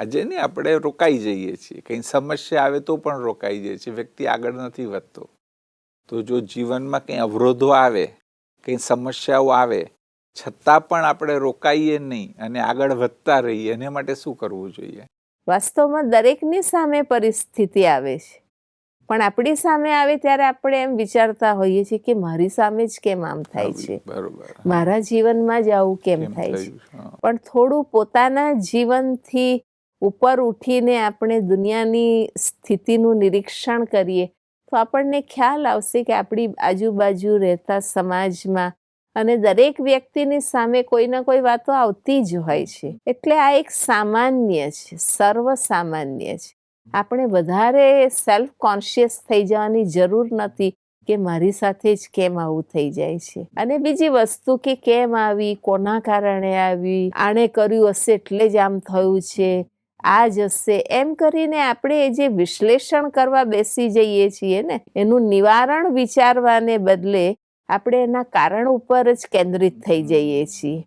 આજે ને આપણે રોકાઈ જઈએ છીએ કંઈ સમસ્યા આવે તો પણ રોકાઈ જઈએ છીએ વ્યક્તિ આગળ નથી વધતો. તો જો જીવનમાં કંઈ અવરોધો આવે કંઈ સમસ્યાઓ આવે છતાં પણ આપણે રોકાઈએ નહીં અને આગળ વધતા રહીએ એને માટે શું કરવું જોઈએ? વાસ્તવમાં દરેકની સામે પરિસ્થિતિ આવે છે. પણ આપણી સામે આવે ત્યારે આપણે એમ વિચારતા હોઈએ છીએ કે મારી સામે જ કેમ આમ થાય છે? બરોબર. મારા જીવનમાં જ આવું કેમ કેમ થાય છે? પણ થોડું પોતાના જીવનથી ઉપર ઉઠીને આપણે દુનિયાની સ્થિતિનું નિરીક્ષણ કરીએ, તો આપણને ખ્યાલ આવશે કે આપણી આજુબાજુ રહેતા સમાજમાં અને દરેક વ્યક્તિની સામે કોઈ ના કોઈ વાતો આવતી જ હોય છે. એટલે આ એક સામાન્ય છે સર્વ સામાન્ય છે. આપણે વધારે સેલ્ફ કોન્શિયસ થઈ જવાની જરૂર નથી કે મારી સાથે જ કેમ આવું થઈ જાય છે. અને બીજી વસ્તુ કે કેમ આવી, કોના કારણે આવી આણે કર્યું હશે એટલે જ આમ થયું છે. આ જશે એમ કરીને આપણે જે વિશ્લેષણ કરવા બેસી જઈએ છીએ ને, એનું નિવારણ વિચારવાને બદલે આપણે એના કારણ ઉપર જ કેન્દ્રિત થઈ જઈએ છીએ.